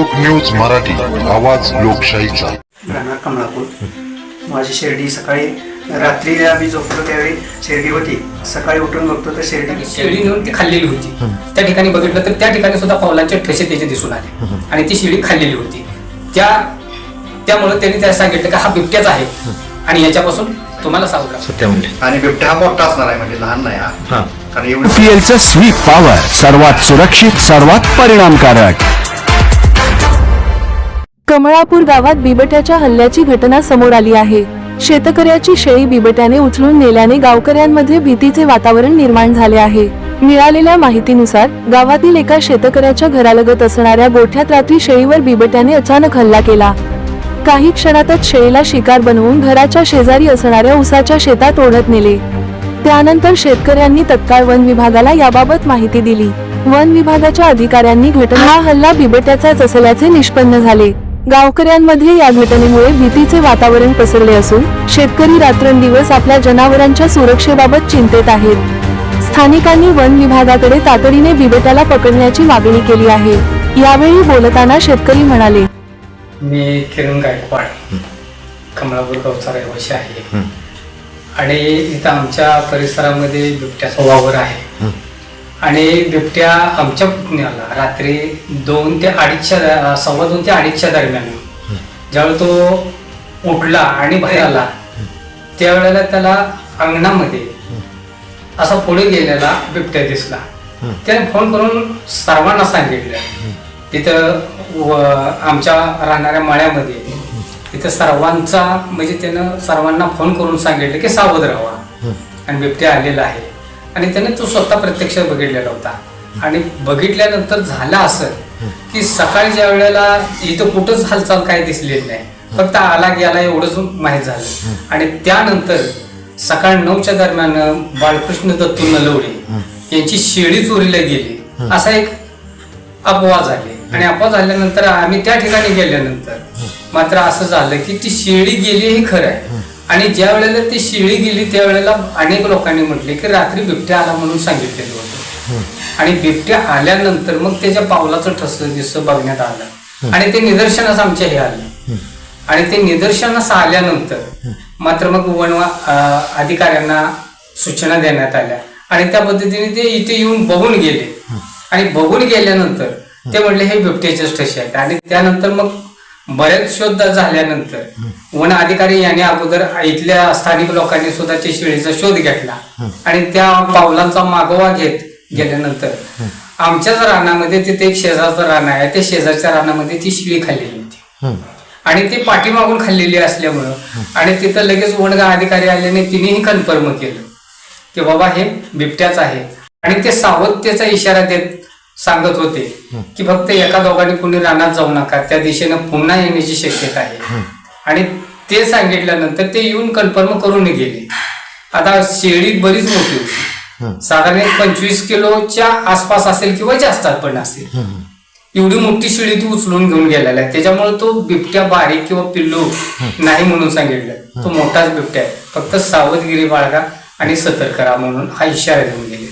लोक न्यूज मराठी आवाज लोकशाहीचा. राहणार कमलापूर माझी शिर्डी सकाळी रात्री आम्ही झोपलो त्यावेळी शिर्डी होती. सकाळी उठून बघतो तर शिर्डी शेळी नेऊन ती खाल्लेली होती. त्या ठिकाणी बघितलं तर त्या ठिकाणी सुद्धा पावलांचे ठसे त्याचे दिसून आले. आणि ती शेळी खाल्लेली होती. त्या त्यामुळे त्यांनी त्याला सांगितलं की हा बिबट्याच आहे. आणि याच्यापासून तुम्हाला सावध राहा. सत्या म्हणले आणि बिबट्या हा मोठा असणार आहे म्हणजे लहान नाही हा. कारण एवढं स्वीप पॉवर सर्वात सुरक्षित सर्वात परिणामकारक. कमळापूर गावात बिबट्याच्या हल्ल्याची घटना समोर आली आहे. शेतकऱ्याची शेळी बिबट्याने उचलून नेल्याने गावकऱ्यांमध्ये भीतीचे वातावरण निर्माण झाले आहे. मिळालेल्या माहितीनुसार गावातील एका शेतकऱ्याच्या घरालगत असणाऱ्या गोठ्यात रात्री शेळीवर बिबट्याने अचानक हल्ला केला. काही क्षणातच शेळीला शिकार बनवून घराच्या शेजारी असणाऱ्या उसाच्या शेतात ओढत नेले. त्यानंतर शेतकऱ्यांनी तत्काळ वन विभागाला याबाबत माहिती दिली. वन विभागाच्या अधिकाऱ्यांनी घटना हा हल्ला बिबट्याचाच असल्याचे निष्पन्न झाले. गावकऱ्यांमध्ये या घटनेमुळे भीतीचे वातावरण पसरले असून शेतकरी रात्रंदिवस आपल्या जनावरांच्या सुरक्षेबाबत चिंतेत आहेत. स्थानिकांनी वन विभागाकडे तातडीने बिबट्याला पकडण्याची मागणी केली आहे. यावेळी बोलताना शेतकरी म्हणाले मी किरण गायकवाड कमळापूर गावचा रहिवासी आहे. आणि इथं आमच्या परिसरामध्ये बिबट्याचा वावर आहे. आणि बिबट्या आमच्या पुतण्याला रात्री दोन ते अडीचच्या सव्वा दोन ते अडीचच्या दरम्यान. ज्यावेळी तो उठला आणि बाहेर आला त्यावेळेला त्याला अंगणामध्ये असा पुढे गेलेला बिबट्या दिसला. त्याने फोन करून सर्वांना सांगितलं. तिथं आमच्या राहणाऱ्या माळ्यामध्ये तिथं सर्वांचा म्हणजे त्यानं सर्वांना फोन करून सांगितलं की सावध राहा. आणि बिबट्या आलेला आहे. आणि त्याने तो स्वतः प्रत्यक्ष बघितलेला होता. आणि बघितल्यानंतर झालं असं की सकाळच्या वेळेला इथं कुठंच हालचाल काय दिसलेली नाही. फक्त आला गेला एवढंच माहीत झालं. आणि त्यानंतर सकाळ नऊच्या दरम्यान बाळकृष्ण दत्तू नलवडे यांची शेळी चोरीला गेली. असा एक अपवाद झाले. आणि अपवाद झाल्यानंतर आम्ही त्या ठिकाणी गेल्यानंतर मात्र असं झालं की ती शेळी गेली हे खरं आहे. आणि ज्या वेळेला ती शेळी गेली त्यावेळेला अनेक लोकांनी म्हटले की रात्री बिबट्या आला म्हणून सांगितलेलं होतं. आणि बिबट्या आल्यानंतर मग त्याच्या पावलाचं ठस दिस बघण्यात आलं आणि ते निदर्शनास आमच्या हे आले. आणि ते निदर्शनास आल्यानंतर मात्र मग वन अधिकाऱ्यांना सूचना देण्यात आल्या. आणि त्या पद्धतीने ते इथे येऊन बघून गेले. आणि बघून गेल्यानंतर ते म्हणले हे बिबट्याचेच ठसे आहेत. आणि त्यानंतर मग बरेच शोध झाल्यानंतर वन अधिकारी यांनी अगोदर इथल्या स्थानिक लोकांनी सुद्धा शेळीचा शोध घेतला. आणि त्या पावलांचा मागोवा घेत गेल्यानंतर आमच्याच रानामध्ये तिथे एक शेजारचं रान आहे त्या शेजारच्या रानामध्ये ती शिळी खाल्लेली होती. आणि ती पाठीमागून खाल्लेली असल्यामुळं आणि तिथं लगेच वनगा अधिकारी आल्याने तिनेही कन्फर्म केलं की बाबा हे बिबट्याच आहे. आणि ते सावधतेचा इशारा देत सांगत होते की फक्त एका दोघांनी कुणी रानात जाऊ नका. त्या दिशेनं पुन्हा येण्याची शक्यता आहे. आणि ते सांगितल्यानंतर ते येऊन कन्फर्म करून गेले. आता शेळी बरीच मोठी होती. साधारण एक पंचवीस किलोच्या आसपास असेल किंवा जास्त पण असेल. एवढी मोठी शेळी ती उचलून घेऊन गेलेला आहे. त्याच्यामुळे तो बिबट्या बारीक किंवा पिल्लू नाही म्हणून सांगितलं. तो मोठाच बिबट्या आहे. फक्त सावधगिरी बाळगा आणि सतर्क राहा म्हणून हा इशारा देऊन गेले.